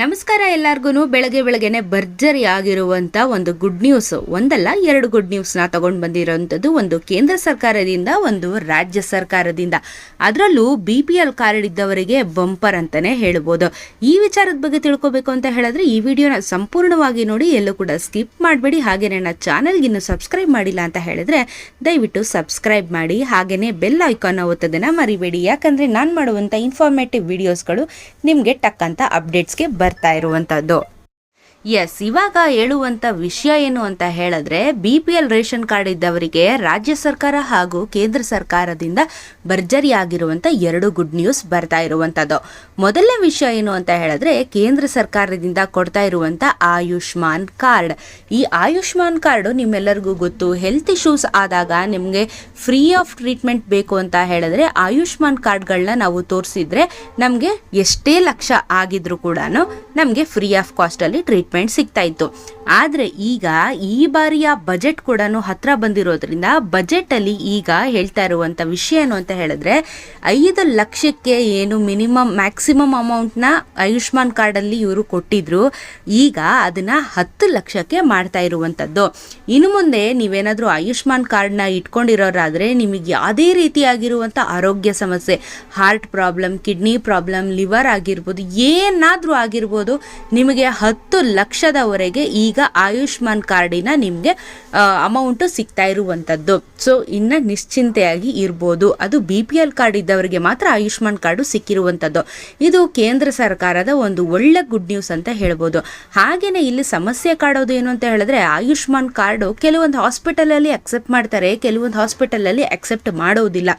ನಮಸ್ಕಾರ ಎಲ್ಲರಿಗೂ ಬೆಳಗ್ಗೆ ಬೆಳಗ್ಗೆನೆ ಭರ್ಜರಿ ಆಗಿರುವಂತ ಒಂದು ಗುಡ್ ನ್ಯೂಸ್ ಒಂದಲ್ಲ, ಎರಡು ಗುಡ್ ನ್ಯೂಸ್ನ ತಗೊಂಡು ಬಂದಿರೋವಂಥದ್ದು ಒಂದು ಕೇಂದ್ರ ಸರ್ಕಾರದಿಂದ, ಒಂದು ರಾಜ್ಯ ಸರ್ಕಾರದಿಂದ. ಅದರಲ್ಲೂ ಬಿ ಪಿ ಎಲ್ ಕಾರ್ಡ್ ಇದ್ದವರಿಗೆ ಬಂಪರ್ ಅಂತಾನೆ ಹೇಳ್ಬೋದು. ಈ ವಿಚಾರದ ಬಗ್ಗೆ ತಿಳ್ಕೊಬೇಕು ಅಂತ ಹೇಳಿದ್ರೆ ಈ ವಿಡಿಯೋನ ಸಂಪೂರ್ಣವಾಗಿ ನೋಡಿ, ಎಲ್ಲೂ ಕೂಡ ಸ್ಕಿಪ್ ಮಾಡಬೇಡಿ. ಹಾಗೆ ನನ್ನ ಚಾನಲ್ಗೆ ಇನ್ನು ಸಬ್ಸ್ಕ್ರೈಬ್ ಮಾಡಿಲ್ಲ ಅಂತ ಹೇಳಿದ್ರೆ ದಯವಿಟ್ಟು ಸಬ್ಸ್ಕ್ರೈಬ್ ಮಾಡಿ. ಹಾಗೆಯೇ ಬೆಲ್ ಐಕಾನ್ ಒತ್ತೋದನ್ನ ಮರಿಬೇಡಿ. ಯಾಕಂದ್ರೆ ನಾನು ಮಾಡುವಂಥ ಇನ್ಫಾರ್ಮೇಟಿವ್ ವಿಡಿಯೋಸ್ಗಳು ನಿಮಗೆ ಟಕ್ ಅಪ್ಡೇಟ್ಸ್ಗೆ ಅಪ್ಡೇಟ್ಸ್ಗೆ ಬರ್ತಾ ಇರುವಂಥದ್ದು ಎಸ್ ಇವಾಗ ಹೇಳುವಂಥ ವಿಷಯ ಏನು ಅಂತ ಹೇಳಿದ್ರೆ B P L ration card ಇದ್ದವರಿಗೆ ರಾಜ್ಯ ಸರ್ಕಾರ ಹಾಗೂ ಕೇಂದ್ರ ಸರ್ಕಾರದಿಂದ ಭರ್ಜರಿ ಆಗಿರುವಂಥ ಎರಡು ಗುಡ್ ನ್ಯೂಸ್ ಬರ್ತಾ ಇರುವಂಥದ್ದು ಮೊದಲನೇ ವಿಷಯ ಏನು ಅಂತ ಹೇಳಿದ್ರೆ, ಕೇಂದ್ರ ಸರ್ಕಾರದಿಂದ ಕೊಡ್ತಾ ಇರುವಂಥ ಆಯುಷ್ಮಾನ್ ಕಾರ್ಡ್. ಈ ಆಯುಷ್ಮಾನ್ ಕಾರ್ಡು ನಿಮ್ಮೆಲ್ಲರಿಗೂ ಗೊತ್ತು. ಹೆಲ್ತ್ ಇಶ್ಯೂಸ್ ಆದಾಗ ನಿಮಗೆ ಫ್ರೀ ಆಫ್ ಟ್ರೀಟ್ಮೆಂಟ್ ಬೇಕು ಅಂತ ಹೇಳಿದ್ರೆ, ಆಯುಷ್ಮಾನ್ ಕಾರ್ಡ್ಗಳನ್ನ ನಾವು ತೋರಿಸಿದ್ರೆ ನಮಗೆ ಎಷ್ಟೇ ಲಕ್ಷ ಆಗಿದ್ರು ಕೂಡ ನಮಗೆ ಫ್ರೀ ಆಫ್ ಕಾಸ್ಟಲ್ಲಿ ಟ್ರೀಟ್ಮೆಂಟ್ ಸಿಗ್ತಾ ಇತ್ತು. ಆದರೆ ಈಗ ಈ ಬಾರಿಯ ಬಜೆಟ್ ಕೂಡ ಹತ್ರ ಬಂದಿರೋದ್ರಿಂದ ಬಜೆಟಲ್ಲಿ ಈಗ ಹೇಳ್ತಾ ಇರುವಂಥ ವಿಷಯ ಏನು ಅಂತ ಹೇಳಿದ್ರೆ, ಐದು ಲಕ್ಷಕ್ಕೆ ಏನು ಮಿನಿಮಮ್, ಮ್ಯಾಕ್ಸಿಮಮ್ ಅಮೌಂಟ್ನ ಆಯುಷ್ಮಾನ್ ಕಾರ್ಡಲ್ಲಿ ಇವರು ಕೊಟ್ಟಿದ್ರು. ಈಗ ಅದನ್ನು ಹತ್ತು ಲಕ್ಷಕ್ಕೆ ಮಾಡ್ತಾ ಇರುವಂಥದ್ದು. ಇನ್ನು ಮುಂದೆ ನೀವೇನಾದರೂ ಆಯುಷ್ಮಾನ್ ಕಾರ್ಡ್ನ ಇಟ್ಕೊಂಡಿರೋರಾದರೆ ನಿಮಗೆ ಯಾವುದೇ ರೀತಿಯಾಗಿರುವಂಥ ಆರೋಗ್ಯ ಸಮಸ್ಯೆ, heart problem, kidney problem, liver ಆಗಿರ್ಬೋದು ಏನಾದರೂ ಆಗಿರ್ಬೋದು, ನಿಮಗೆ ಹತ್ತು ಲಕ್ಷದವರೆಗೆ ಈಗ ಆಯುಷ್ಮಾನ್ ಕಾರ್ಡಿನ ನಿಮಗೆ ಅಮೌಂಟು ಸಿಗ್ತಾ ಇರುವಂಥದ್ದು ಸೊ ಇನ್ನು ನಿಶ್ಚಿಂತೆಯಾಗಿ ಇರ್ಬೋದು. ಅದು ಬಿ ಪಿ ಎಲ್ ಕಾರ್ಡ್ ಇದ್ದವರಿಗೆ ಮಾತ್ರ ಆಯುಷ್ಮಾನ್ ಕಾರ್ಡು ಸಿಕ್ಕಿರುವಂಥದ್ದು ಇದು ಕೇಂದ್ರ ಸರ್ಕಾರದ ಒಂದು ಒಳ್ಳೆ ಗುಡ್ ನ್ಯೂಸ್ ಅಂತ ಹೇಳ್ಬೋದು. ಹಾಗೆಯೇ ಇಲ್ಲಿ ಸಮಸ್ಯೆ ಕಾಡೋದು ಏನು ಅಂತ ಹೇಳಿದ್ರೆ, ಆಯುಷ್ಮಾನ್ ಕಾರ್ಡು ಕೆಲವೊಂದು ಹಾಸ್ಪಿಟಲಲ್ಲಿ ಅಕ್ಸೆಪ್ಟ್ ಮಾಡ್ತಾರೆ, ಕೆಲವೊಂದು ಹಾಸ್ಪಿಟಲಲ್ಲಿ ಅಕ್ಸೆಪ್ಟ್ ಮಾಡೋದಿಲ್ಲ.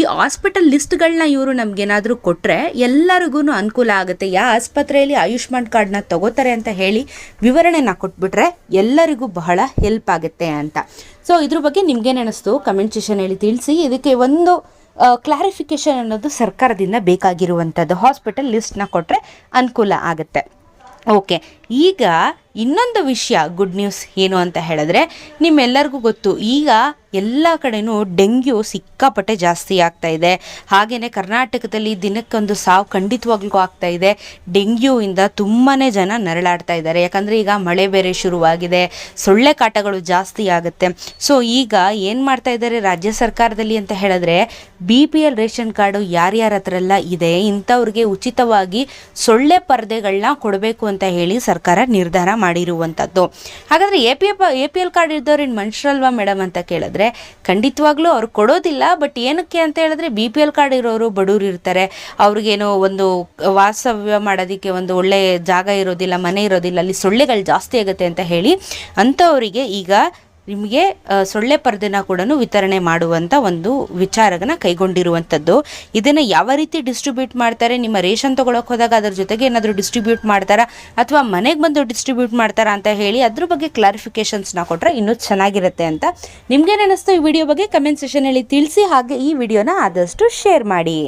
ಈ ಹಾಸ್ಪಿಟಲ್ ಲಿಸ್ಟ್ಗಳನ್ನ ಇವರು ನಮಗೇನಾದರೂ ಕೊಟ್ಟರೆ ಎಲ್ಲರಿಗೂ ಅನುಕೂಲ ಆಗುತ್ತೆ. ಯಾವ ಆಸ್ಪತ್ರೆಯಲ್ಲಿ ಆಯುಷ್ಮಾನ್ ಕಾರ್ಡ್ನ ತಗೋತಾರೆ ಅಂತ ಹೇಳಿ ವಿವರಣೆನ ಕೊಟ್ಬಿಟ್ರೆ ಎಲ್ಲರಿಗೂ ಬಹಳ ಹೆಲ್ಪ್ ಆಗುತ್ತೆ ಅಂತ. ಸೊ ಇದ್ರ ಬಗ್ಗೆ ನಿಮ್ಗೇನು ಅನಿಸ್ತು ಕಮೆಂಟ್ ಹೇಳಿ ತಿಳಿಸಿ. ಇದಕ್ಕೆ ಒಂದು ಕ್ಲಾರಿಫಿಕೇಶನ್ ಅನ್ನೋದು ಸರ್ಕಾರದಿಂದ ಬೇಕಾಗಿರುವಂಥದ್ದು. ಹಾಸ್ಪಿಟಲ್ ಲಿಸ್ಟ್ನ ಕೊಟ್ಟರೆ ಅನುಕೂಲ ಆಗುತ್ತೆ. ಓಕೆ ಈಗ ಇನ್ನೊಂದು ವಿಷಯ ಗುಡ್ ನ್ಯೂಸ್ ಏನು ಅಂತ ಹೇಳಿದ್ರೆ, ನಿಮ್ಮೆಲ್ಲರಿಗೂ ಗೊತ್ತು, ಈಗ ಎಲ್ಲ ಕಡೆನೂ ಡೆಂಗ್ಯೂ ಸಿಕ್ಕಾಪಟ್ಟೆ ಜಾಸ್ತಿ ಆಗ್ತಾ ಇದೆ. ಹಾಗೆಯೇ ಕರ್ನಾಟಕದಲ್ಲಿ ದಿನಕ್ಕೊಂದು ಸಾವು ಖಂಡಿತವಾಗ್ಲೂ ಆಗ್ತಾ ಇದೆ. ಡೆಂಗ್ಯೂಯಿಂದ ತುಂಬಾ ಜನ ನರಳಾಡ್ತಾ ಇದ್ದಾರೆ. ಯಾಕಂದರೆ ಈಗ ಮಳೆ ಬೇರೆ ಶುರುವಾಗಿದೆ, ಸೊಳ್ಳೆ ಕಾಟಗಳು ಜಾಸ್ತಿ ಆಗುತ್ತೆ. ಸೊ ಈಗ ಏನು ಮಾಡ್ತಾ ಇದ್ದಾರೆ ರಾಜ್ಯ ಸರ್ಕಾರದಲ್ಲಿ ಅಂತ ಹೇಳಿದ್ರೆ B P L ration card ಯಾರ್ಯಾರ ಹತ್ರ ಎಲ್ಲ ಇದೆ, ಇಂಥವ್ರಿಗೆ ಉಚಿತವಾಗಿ ಸೊಳ್ಳೆ ಪರದೆಗಳನ್ನ ಕೊಡಬೇಕು ಅಂತ ಹೇಳಿ ಸರ್ಕಾರ ನಿರ್ಧಾರ ಮಾಡಿರುವಂಥದ್ದು ಹಾಗಾದರೆ A P A P L card ಇದ್ದವ್ರು ಇನ್ನು ಮನುಷ್ಯರಲ್ವಾ ಮೇಡಮ್ ಅಂತ ಕೇಳಿದ್ರೆ, ಖಂಡಿತವಾಗ್ಲೂ ಅವ್ರು ಕೊಡೋದಿಲ್ಲ ಬಟ್ ಏನಕ್ಕೆ ಅಂತ ಹೇಳಿದ್ರೆ ಬಿ ಪಿ ಎಲ್ ಕಾರ್ಡ್ ಇರೋರು ಬಡವ್ರು ಇರ್ತಾರೆ. ಅವ್ರಿಗೇನೋ ಒಂದು ವಾಸವ್ಯ ಮಾಡೋದಕ್ಕೆ ಒಂದು ಒಳ್ಳೆಯ ಜಾಗ ಇರೋದಿಲ್ಲ, ಮನೆ ಇರೋದಿಲ್ಲ, ಅಲ್ಲಿ ಸೊಳ್ಳೆಗಳು ಜಾಸ್ತಿ ಆಗುತ್ತೆ ಅಂತ ಹೇಳಿ ಅಂಥವರಿಗೆ ಈಗ ನಿಮಗೆ ಸೊಳ್ಳೆ ಪರ್ದೆನ ಕೂಡ ವಿತರಣೆ ಮಾಡುವಂಥ ಒಂದು ವಿಚಾರನ ಕೈಗೊಂಡಿರುವಂಥದ್ದು. ಇದನ್ನು ಯಾವ ರೀತಿ ಡಿಸ್ಟ್ರಿಬ್ಯೂಟ್ ಮಾಡ್ತಾರೆ? ನಿಮ್ಮ ರೇಷನ್ ತೊಗೊಳಕ್ಕೆ ಹೋದಾಗ ಅದ್ರ ಜೊತೆಗೆ ಏನಾದರೂ ಡಿಸ್ಟ್ರಿಬ್ಯೂಟ್ ಮಾಡ್ತಾರಾ? ಅಥವಾ ಮನೆಗೆ ಬಂದು ಡಿಸ್ಟ್ರಿಬ್ಯೂಟ್ ಮಾಡ್ತಾರಾ ಅಂತ ಹೇಳಿ ಅದ್ರ ಬಗ್ಗೆ ಕ್ಲಾರಿಫಿಕೇಶನ್ಸ್ನ ಕೊಟ್ಟರೆ ಇನ್ನೂ ಚೆನ್ನಾಗಿರುತ್ತೆ ಅಂತ ನಿಮಗೇನಿಸ್ತು ಈ ವಿಡಿಯೋ ಬಗ್ಗೆ? ಕಮೆಂಟ್ ಸೆಷನ್ ಹೇಳಿ ತಿಳಿಸಿ, ಹಾಗೆ ಈ ವಿಡಿಯೋನ ಆದಷ್ಟು ಶೇರ್ ಮಾಡಿ.